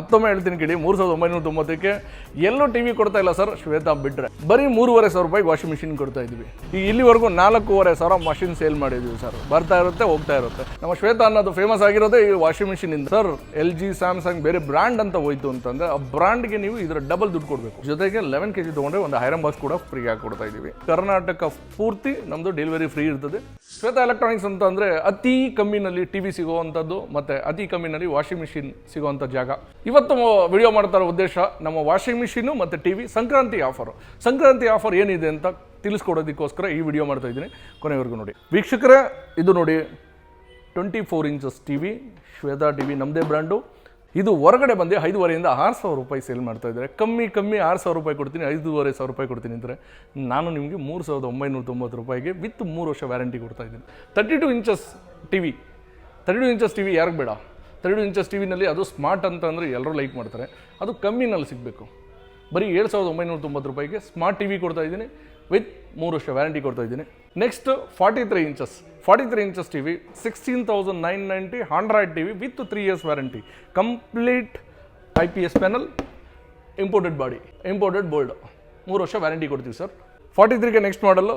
ಮತ್ತೊಮ್ಮೆ ಹೇಳ್ತೀನಿ ಕೇಳಿ ಮೂರು ಸಾವಿರದ ಒಂಬೈನೂರ ತೊಂಬತ್ತಕ್ಕೆ ಎಲ್ಲೂ ಟಿ ವಿ ಕೊಡ್ತಾ ಇಲ್ಲ ಸರ್. ಶ್ವೇತಾ ಬಿಟ್ರೆ. ಬರೀ ಮೂರುವರೆ ಸಾವಿರ ರೂಪಾಯಿಗೆ ವಾಷಿಂಗ್ ಮಿಷಿನ್ ಕೊಡ್ತಾ ಇದ್ವಿ. ಈಗ ಇಲ್ಲಿವರೆಗೂ ನಾಲ್ಕೂವರೆ ಸಾವಿರ ಮಷಿನ್ ಸೇಲ್ ಮಾಡಿದ್ವಿ ಸರ್. ಬರ್ತಾ ಇರುತ್ತೆ, ಹೋಗ್ತಾ ಇರುತ್ತೆ. ನಮ್ಮ ಶ್ವೇತಾ ಅನ್ನೋದು ಫೇಮಸ್ ಆಗಿರೋದೇ ಈ ವಾಷಿಂಗ್ ಮಿಷಿನ್ ಇಂದ. ಸರ್ ಎಲ್ ಜಿ ಸ್ಯಾಮ್ಸಂಗ್ ಬೇರೆ ಬ್ರ್ಯಾಂಡ್ ಅಂತ ಹೋಯ್ತು ಅಂತಂದ್ರೆ ಆ ಬ್ರ್ಯಾಂಡ್ಗೆ ನೀವು ಇದರ ಡಬಲ್ ದುಡ್ಡು ಕೊಡಬೇಕು. ಜೊತೆಗೆ ಲೆವೆನ್ ಕೆ ಜಿ ತೊಗೊಂಡ್ರೆ ಒಂದು ಐರನ್ ಬಾಕ್ಸ್ ಕೂಡ ಫ್ರೀ ಆಗಿ ಕೊಡ್ತಾ ಇದೀವಿ ಕರ್ನಾಟಕ ಪೂರ್ತಿ ನಮ್ಮದು ಡೆಲಿವರಿ ಫ್ರೀ ಇರ್ತದೆ. ಶ್ವೇತಾ ಎಲೆಕ್ಟ್ರಾನಿಕ್ಸ್ ಅಂತ ಅಂದರೆ ಅತಿ ಕಮ್ಮಿನಲ್ಲಿ ಟಿ ವಿ ಮತ್ತು ಅತಿ ಕಮ್ಮಿನಲ್ಲಿ ವಾಷಿಂಗ್ ಮಿಷಿನ್ ಸಿಗುವಂಥ ಜಾಗ. ಇವತ್ತು ವಿಡಿಯೋ ಮಾಡ್ತಾ ಇರೋ ಉದ್ದೇಶ ನಮ್ಮ ವಾಷಿಂಗ್ ಮಿಷಿನು ಮತ್ತು T V Sankranti offer Sankranti offer ಏನಿದೆ ಅಂತ ತಿಳಿಸ್ಕೊಡೋದಕ್ಕೋಸ್ಕರ ಈ ವಿಡಿಯೋ ಮಾಡ್ತಾ ಇದ್ದೀನಿ. ಕೊನೆವರೆಗೂ ನೋಡಿ. ವೀಕ್ಷಕರೇ, ಇದು ನೋಡಿ twenty four inches T V Shweta T V ನಮ್ಮದೇ ಬ್ರ್ಯಾಂಡು ಇದು ಹೊರಗಡೆ ಬಂದು ಐದುವರೆಯಿಂದ ಆರು ಸಾವಿರ ರೂಪಾಯಿ ಸೇಲ್ ಮಾಡ್ತಾ ಇದ್ದಾರೆ. ಕಮ್ಮಿ ಕಮ್ಮಿ ಆರು ಸಾವಿರ ರೂಪಾಯಿ ಕೊಡ್ತೀನಿ, ಐದೂವರೆ ಸಾವಿರ ರೂಪಾಯಿ ಕೊಡ್ತೀನಿ ಅಂದರೆ ನಾನು ನಿಮಗೆ ಮೂರು ಸಾವಿರದ ಒಂಬೈನೂರ ತೊಂಬತ್ತು ರೂಪಾಯಿಗೆ ವಿತ್ ಮೂರು ವರ್ಷ ವ್ಯಾರಂಟಿ ಕೊಡ್ತಾ ಇದ್ದೀನಿ. Thirty two inches T V thirty two inches T V ಯಾರಿಗೆ ಬೇಡ? ತರ್ಟಿ ಇಂಚಸ್ ಟಿ ವಿನಲ್ಲಿ ಅದು ಸ್ಮಾರ್ಟ್ ಅಂತ ಅಂದರೆ ಎಲ್ಲರೂ ಲೈಕ್ ಮಾಡ್ತಾರೆ. ಅದು ಕಮ್ಮಿನಲ್ಲಿ ಸಿಗಬೇಕು. ಬರೀ ಏಳು ಸಾವಿರದ ಒಂಬೈನೂರ ತೊಂಬತ್ತು ರೂಪಾಯಿಗೆ ಸ್ಮಾರ್ಟ್ ಟಿ ವಿ ಕೊಡ್ತಾ ಇದ್ದೀನಿ, ವಿತ್ ಮೂರು ವರ್ಷ ವ್ಯಾರಂಟಿ ಕೊಡ್ತಾ ಇದ್ದೀನಿ. Next forty three inches forty three inches T V sixteen thousand nine ninety hundred T V with three years warranty. Complete I P S panel imported body imported bold ಮೂರು ವರ್ಷ warranty ಕೊಡ್ತೀವಿ sir. Forty ತ್ರೀಗೆ next ಮಾಡಲು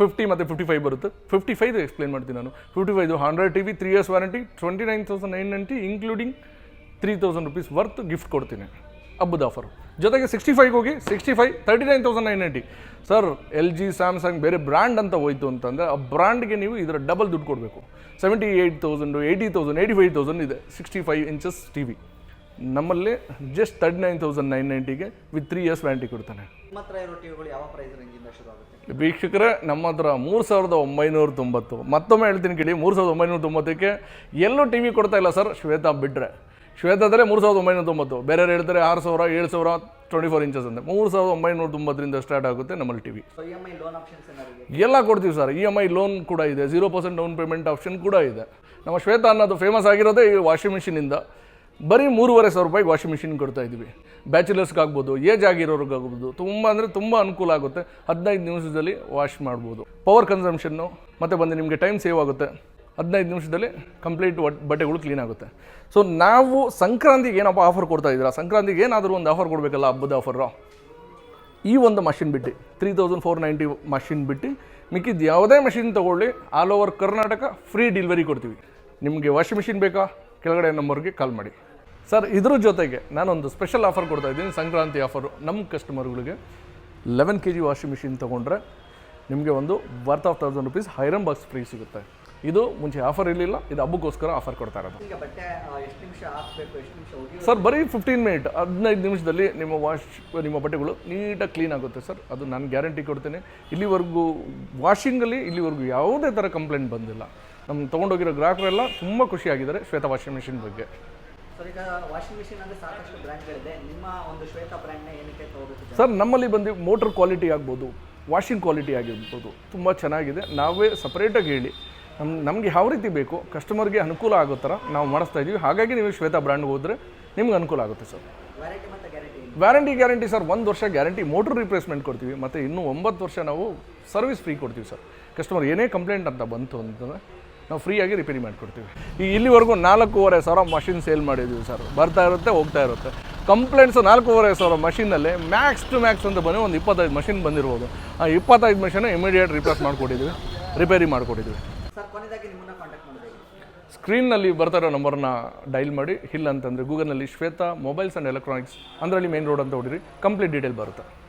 fifty ಮತ್ತು fifty five ಬರುತ್ತೆ. Fifty five explain ಮಾಡ್ತೀನಿ ನಾನು. Fifty five hundred T V three years warranty twenty nine thousand nine ninety including three thousand rupees worth gift ಕೊಡ್ತೀನಿ. ಹಬ್ಬದ ಆಫರ್ ಜೊತೆಗೆ ಸಿಕ್ಸ್ಟಿ ಫೈವ್ ಹೋಗಿ sixty five thirty nine thousand nine ninety sir L G Samsung ಬೇರೆ brand ಅಂತ ಹೋಯ್ತು ಅಂತಂದರೆ ಆ ಬ್ರ್ಯಾಂಡ್ಗೆ ನೀವು ಇದರ ಡಬಲ್ ದುಡ್ಡು ಕೊಡಬೇಕು. Seventy eight thousand eighty thousand eighty five thousand ಇದೆ sixty five inches T V ನಮ್ಮಲ್ಲಿ just thirty nine thousand nine ನೈಂಟಿಗೆ with three years warranty ಕೊಡ್ತಾನೆ ವೀಕ್ಷಕರ ನಮ್ಮ ಹತ್ರ ಮೂರು ಸಾವಿರದ ಒಂಬೈನೂರ ತೊಂಬತ್ತು. ಮತ್ತೊಮ್ಮೆ ಹೇಳ್ತೀನಿ ಕೇಳಿ ಮೂರು ಸಾವಿರದ ಒಂಬೈನೂರ ತೊಂಬತ್ತಕ್ಕೆ ಎಲ್ಲೂ ಟಿ ವಿ ಕೊಡ್ತಾ ಇಲ್ಲ ಸರ್ ಶ್ವೇತಾ ಬಿಟ್ಟರೆ ಶ್ವೇತಾದರೆ ಮೂರು ಸಾವಿರದ ಒಂಬೈನೂರ ತೊಂಬತ್ತು. ಬೇರೆ ಹೇಳ್ತಾರೆ ಆರು ಸಾವಿರ ಏಳು ಸಾವಿರ ಟ್ವೆಂಟಿ ಫೋರ್ ಇಂಚಸ್ ಅಂದರೆ ಮೂರು ಸಾವಿರದ ಒಂಬೈನೂರ ತೊಂಬತ್ತರಿಂದ ಸ್ಟಾರ್ಟ್ ಆಗುತ್ತೆ ನಮ್ಮಲ್ಲಿ ಟಿ ವಿ ಏನಾರಿಗೆ ಎಲ್ಲ ಕೊಡ್ತೀವಿ sir E M I loan ಕೂಡ ಇದೆ. Zero percent down payment option ಕೂಡ ಇದೆ. ನಮ್ಮ ಶ್ವೇತಾ ಅನ್ನೋದು ಫೇಮಸ್ ಆಗಿರೋದೇ ಈ ವಾಷಿಂಗ್ ಮಿಷಿನಿಂದ ಬರೀ ಮೂರುವರೆ ಸಾವಿರ ರೂಪಾಯಿಗೆ ವಾಷಿಂಗ್ ಮಿಷಿನ್ ಕೊಡ್ತಾ ಇದ್ವಿ ಬ್ಯಾಚುಲರ್ಸ್ಗೆ ಆಗ್ಬೋದು, ಏಜ್ ಆಗಿರೋರ್ಗಾಗ್ಬೋದು ತುಂಬ ಅಂದರೆ ತುಂಬ ಅನುಕೂಲ ಆಗುತ್ತೆ. ಹದಿನೈದು ನಿಮಿಷದಲ್ಲಿ ವಾಶ್ ಮಾಡ್ಬೋದು. ಪವರ್ ಕನ್ಸಂಪ್ಷನ್ನು ಮತ್ತು ಬಂದು ನಿಮಗೆ ಟೈಮ್ ಸೇವ್ ಆಗುತ್ತೆ. ಹದಿನೈದು ನಿಮಿಷದಲ್ಲಿ ಕಂಪ್ಲೀಟ್ ಬಟ್ಟೆಗಳು ಕ್ಲೀನ್ ಆಗುತ್ತೆ. ಸೊ ನಾವು ಸಂಕ್ರಾಂತಿಗೆ ಏನಪ್ಪ ಆಫರ್ ಕೊಡ್ತಾ ಇದ್ದೀರಾ? ಸಂಕ್ರಾಂತಿಗೆ ಏನಾದರೂ ಒಂದು ಆಫರ್ ಕೊಡಬೇಕಲ್ಲ ಹಬ್ಬದ ಆಫರು ಈ ಒಂದು ಮಷಿನ್ ಬಿಟ್ಟು three thousand four ninety machine ಬಿಟ್ಟು ಮಿಕ್ಕಿದ್ದು ಯಾವುದೇ ಮಷಿನ್ ತೊಗೊಳ್ಳಿ all over Karnataka free delivery ಕೊಡ್ತೀವಿ. ನಿಮಗೆ ವಾಷಿಂಗ್ ಮಿಷಿನ್ ಬೇಕಾ? ಕೆಳಗಡೆ ನಂಬರ್ಗೆ ಕಾಲ್ ಮಾಡಿ. ಸರ್ ಇದ್ರ ಜೊತೆಗೆ ನಾನೊಂದು ಸ್ಪೆಷಲ್ ಆಫರ್ ಕೊಡ್ತಾ ಇದ್ದೀನಿ ಸಂಕ್ರಾಂತಿ ಆಫರು ನಮ್ಮ ಕಸ್ಟಮರ್ಗಳಿಗೆ eleven K G washing machine ತೊಗೊಂಡ್ರೆ ನಿಮಗೆ ಒಂದು worth of thousand rupees iron box free ಸಿಗುತ್ತೆ. ಇದು ಮುಂಚೆ ಆಫರ್ ಇರಲಿಲ್ಲ ಇದು ಹಬ್ಬಕ್ಕೋಸ್ಕರ ಆಫರ್ ಕೊಡ್ತಾ ಇರೋದು. ಸರ್ ಬರೀ ಫಿಫ್ಟೀನ್ ಮಿನಿಟ್ ಹದಿನೈದು ನಿಮಿಷದಲ್ಲಿ ನಿಮ್ಮ ವಾಶ್ ನಿಮ್ಮ ಬಟ್ಟೆಗಳು ನೀಟಾಗಿ ಕ್ಲೀನ್ ಆಗುತ್ತೆ ಸರ್. ಅದು ನಾನು ಗ್ಯಾರಂಟಿ ಕೊಡ್ತೇನೆ. ಇಲ್ಲಿವರೆಗೂ ವಾಷಿಂಗಲ್ಲಿ ಇಲ್ಲಿವರೆಗೂ ಯಾವುದೇ ಥರ ಕಂಪ್ಲೇಂಟ್ ಬಂದಿಲ್ಲ. ನಮ್ಮ ತೊಗೊಂಡೋಗಿರೋ ಗ್ರಾಹಕರೆಲ್ಲ ತುಂಬ ಖುಷಿಯಾಗಿದ್ದಾರೆ ಶ್ವೇತ ವಾಷಿಂಗ್ ಮಿಷಿನ್ ಬಗ್ಗೆ. ಸರ್ ನಮ್ಮಲ್ಲಿ ಬಂದು ಮೋಟ್ರ್ ಕ್ವಾಲಿಟಿ ಆಗ್ಬೋದು ವಾಷಿಂಗ್ ಕ್ವಾಲಿಟಿ ಆಗಿರ್ಬೋದು ತುಂಬ ಚೆನ್ನಾಗಿದೆ. ನಾವೇ ಸಪ್ರೇಟಾಗಿ ಹೇಳಿ ನಮ್ಮ ನಮಗೆ ಯಾವ ರೀತಿ ಬೇಕು ಕಸ್ಟಮರ್ಗೆ ಅನುಕೂಲ ಆಗೋ ಥರ ನಾವು ಮಾಡಿಸ್ತಾ ಇದ್ದೀವಿ ಹಾಗಾಗಿ ನೀವು ಶ್ವೇತಾ ಬ್ರ್ಯಾಂಡ್ಗೆ ಹೋದರೆ ನಿಮ್ಗೆ ಅನುಕೂಲ ಆಗುತ್ತೆ ಸರ್. ವ್ಯಾರಂಟಿ ಮತ್ತು ಗ್ಯಾರಂಟಿ ವ್ಯಾರಂಟಿ ಗ್ಯಾರಂಟಿ ಸರ್ ಒಂದು ವರ್ಷ ಗ್ಯಾರಂಟಿ ಮೋಟ್ರ್ ರಿಪ್ಲೇಸ್ಮೆಂಟ್ ಕೊಡ್ತೀವಿ. ಮತ್ತು ಇನ್ನೂ ಒಂಬತ್ತು ವರ್ಷ ನಾವು ಸರ್ವಿಸ್ ಫ್ರೀ ಕೊಡ್ತೀವಿ ಸರ್. ಕಸ್ಟಮರ್ ಏನೇ ಕಂಪ್ಲೇಂಟ್ ಅಂತ ಬಂತು ಅಂತಂದರೆ ನಾವು ಫ್ರೀಯಾಗಿ ರಿಪೇರಿ ಮಾಡಿಕೊಡ್ತೀವಿ. ಈಗ ಇಲ್ಲಿವರೆಗೂ ನಾಲ್ಕೂವರೆ ಸಾವಿರ ಮಷಿನ್ ಸೇಲ್ ಮಾಡಿದ್ದೀವಿ ಸರ್. ಬರ್ತಾ ಇರುತ್ತೆ ಹೋಗ್ತಾ ಇರುತ್ತೆ. ಕಂಪ್ಲೇಂಟ್ಸು ನಾಲ್ಕೂವರೆ ಸಾವಿರ ಮಷಿನಲ್ಲಿ ಮ್ಯಾಕ್ಸ್ ಟು ಮ್ಯಾಕ್ಸ್ ಅಂತ ಬಂದು ಒಂದು ಇಪ್ಪತ್ತೈದು ಮಷಿನ್ ಬಂದಿರ್ಬೋದು. ಆ ಇಪ್ಪತ್ತೈದು ಮಷಿನ್ ಇಮಿಡಿಯೇಟ್ ರಿಪ್ಲೇಸ್ ಮಾಡಿಕೊಟ್ಟಿದ್ದೀವಿ ರಿಪೇರಿ ಮಾಡಿಕೊಟ್ಟಿದ್ದೀವಿ. ಸ್ಕ್ರೀನ್ನಲ್ಲಿ ಬರ್ತಾ ಇರೋ ನಂಬರ್ನ ಡೈಲ್ ಮಾಡಿ. ಇಲ್ಲ ಅಂತಂದರೆ ಗೂಗಲ್ನಲ್ಲಿ ಶ್ವೇತಾ ಮೊಬೈಲ್ಸ್ ಆ್ಯಂಡ್ ಎಲೆಕ್ಟ್ರಾನಿಕ್ಸ್ ಅದರಲ್ಲಿ ಮೇನ್ ರೋಡ್ ಅಂತ ಹೊಡಿರಿ ಕಂಪ್ಲೀಟ್ ಡೀಟೇಲ್ ಬರುತ್ತೆ.